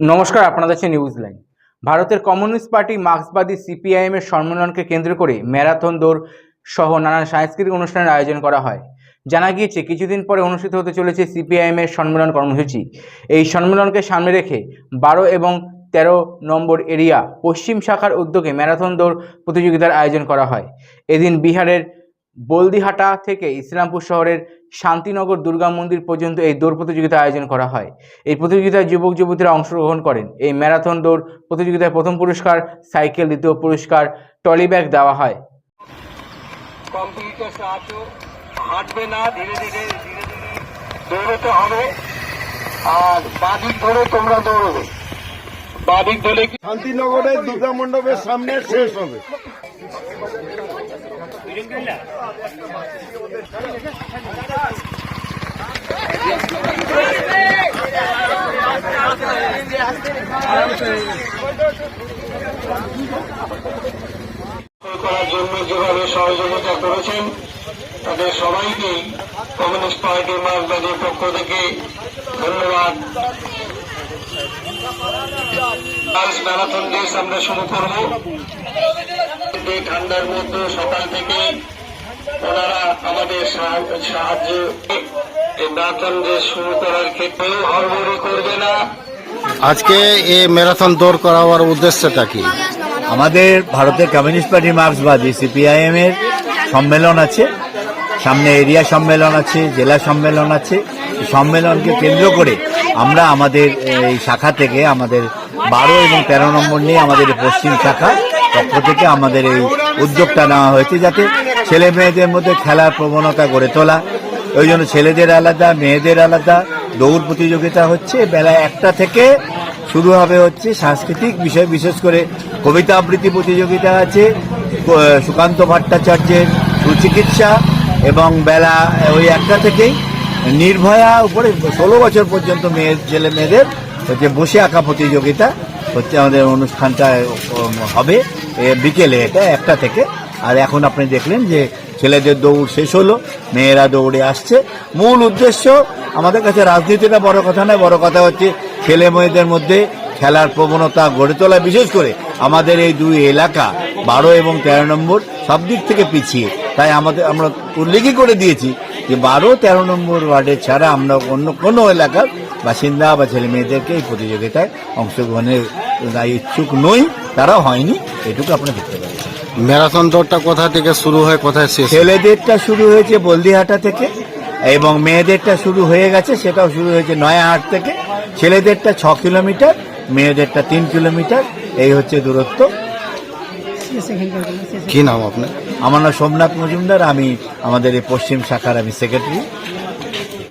নমস্কার, আপনাদের হচ্ছে নিউজ লাইন ভারতের কমিউনিস্ট পার্টি মার্ক্সবাদী সিপিআইএম এর সম্মেলনকে কেন্দ্র করে ম্যারাথন দৌড় সহ নানান সাংস্কৃতিক অনুষ্ঠানের আয়োজন করা হয়। জানা গিয়েছে, কিছুদিন পরে অনুষ্ঠিত হতে চলেছে সিপিআইএম এর সম্মেলন কর্মসূচি। এই সম্মেলনকে সামনে রেখে বারো এবং তেরো নম্বর এরিয়া পশ্চিম শাখার উদ্যোগে ম্যারাথন দৌড় প্রতিযোগিতার আয়োজন করা হয়। এদিন বিহারের বলদিহাটা থেকে ইসলামপুর শহরের শান্তিনগর দুর্গা মন্দির পর্যন্ত এই দৌড় প্রতিযোগিতা আয়োজন করা হয়। এই প্রতিযোগিতায় যুবক যুবতীরা অংশগ্রহণ করেন। এই ম্যারাথন দৌড় প্রতিযোগিতায় প্রথম পুরস্কার সাইকেল দ্বিতীয় পুরস্কার ট্রলি ব্যাগ দেওয়া হয়। কম্পিউটার সাহায্য হাঁটবে না ধীরে ধীরে ধীরে ধীরে দৌড়তে হবে। আর বাদিক ধরে তোমরা দৌড়বে। বাদিক ধরে শান্তিনগরের দুর্গা মণ্ডপের সামনে শেষ হবে। করার জন্য যেভাবে সহযোগিতা করেছেন, তাদের সবাইকে কমিউনিস্ট পার্টি মার্কবাদীর পক্ষ থেকে ধন্যবাদ। আজ ম্যারাথন রেস আমরা শুরু করব। ঠান্ডার মধ্যে সকাল থেকে ওনারা আমাদের সাহায্য এই ম্যারাথন রেস শুরু করার ক্ষেত্রেও হড়বড়ি করবে না। আজকে এই ম্যারাথন দৌড় করাবার উদ্দেশ্যটা কি? আমাদের ভারতের কমিউনিস্ট পার্টি মার্ক্সবাদী সিপিআইএম এর সম্মেলন আছে, সামনে এরিয়া সম্মেলন আছে, জেলা সম্মেলন আছে। সম্মেলনকে কেন্দ্র করে আমরা আমাদের এই শাখা থেকে আমাদের বারো এবং তেরো নম্বর নিয়ে আমাদের পশ্চিম শাখা পক্ষ থেকে আমাদের এই উদ্যোগটা নেওয়া হয়েছে যাতে ছেলে মেয়েদের মধ্যে খেলার প্রবণতা গড়ে তোলা। ওই জন্য ছেলেদের আলাদা, মেয়েদের আলাদা দৌড় প্রতিযোগিতা হচ্ছে। বেলা একটা থেকে শুরু হবে হচ্ছে সাংস্কৃতিক বিষয়, বিশেষ করে কবিতা আবৃত্তি প্রতিযোগিতা আছে সুকান্ত ভট্টাচার্যের সুচিকিৎসা এবং বেলা, ওই একটা থেকেই। নির্ভয়া উপরে ষোলো বছর পর্যন্ত মেয়ের, ছেলে মেয়েদের হচ্ছে বসে আঁকা প্রতিযোগিতা হচ্ছে আমাদের অনুষ্ঠানটা হবে বিকেলে, এটা একটা থেকে। আর এখন আপনি দেখলেন যে ছেলেদের দৌড় শেষ হলো, মেয়েরা দৌড়ে আসছে। মূল উদ্দেশ্য আমাদের কাছে রাজনীতিটা বড় কথা নয়, বড় কথা হচ্ছে ছেলে মেয়েদের মধ্যে খেলার প্রবণতা গড়ে তোলা, বিশেষ করে আমাদের এই দুই এলাকা, বারো এবং তেরো নম্বর, সব দিক থেকে পিছিয়ে। তাই আমাদের, আমরা উল্লেখই করে দিয়েছি যে বারো, তেরো নম্বর ওয়ার্ডে ছাড়া আমরা অন্য কোনো এলাকার বাসিন্দা বা ছেলে মেয়েদেরকে এই প্রতিযোগিতায় অংশগ্রহণের ইচ্ছুক নই তারা হয়নি, এটুকু আপনি দেখতে পাবেন ম্যারাথন দৌড়টা কোথা থেকে শুরু হয় কোথায় শেষ ছেলেদেরটা শুরু হয়েছে বলদিহাটা থেকে এবং মেয়েদেরটা শুরু হয়ে গেছে সেটাও শুরু হয়েছে নয়াহাট থেকে। ছেলেদেরটা ছ কিলোমিটার মেয়েদেরটা তিন কিলোমিটার এই হচ্ছে দূরত্ব। কি নাম আপনার? আমার নাম সোমনাথ মজুমদার আমি আমাদের এই পশ্চিম শাখার আমি সেক্রেটারি